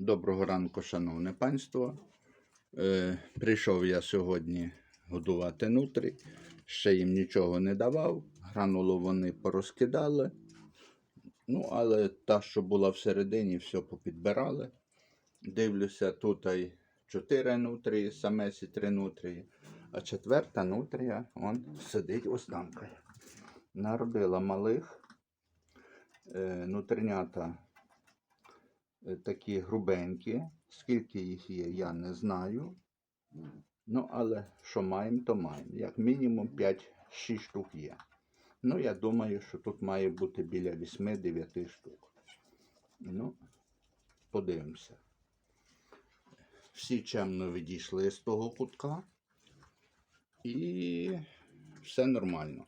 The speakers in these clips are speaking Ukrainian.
Доброго ранку, шановне панство. Е, прийшов я сьогодні годувати нутрі. Ще їм нічого не давав. Гранулу вони порозкидали. Ну, але та, що була всередині, все попідбирали. Дивлюся, тут й 4 нутрії, самесі 3 нутрії. А четверта нутрія, он сидить останкою. Народила малих. Е, нутринята такі грубенькі. Скільки їх є, я не знаю. Ну, але що маємо, то маємо. Як мінімум 5-6 штук є. Ну, я думаю, що тут має бути біля 8-9 штук. Ну, подивимося. Всі чемно відійшли з того кутка. І все нормально.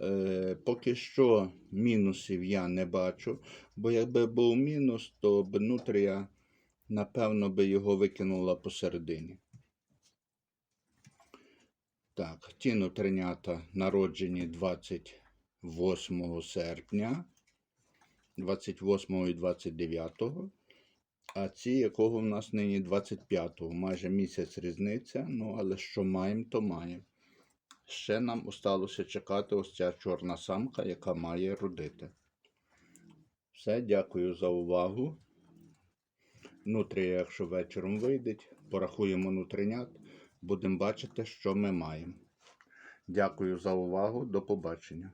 Е, поки що мінусів я не бачу, бо якби був мінус, то б нутрія, напевно, би його викинула посередині. Так, ті нутринята народжені 28 серпня, 28 і 29, а ці, якого в нас нині 25, майже місяць різниця, ну але що маємо, то маємо. Ще нам осталося чекати ось ця чорна самка, яка має родити. Все, дякую за увагу. Нутрія, якщо вечором вийде, порахуємо нутринят, будемо бачити, що ми маємо. Дякую за увагу. До побачення.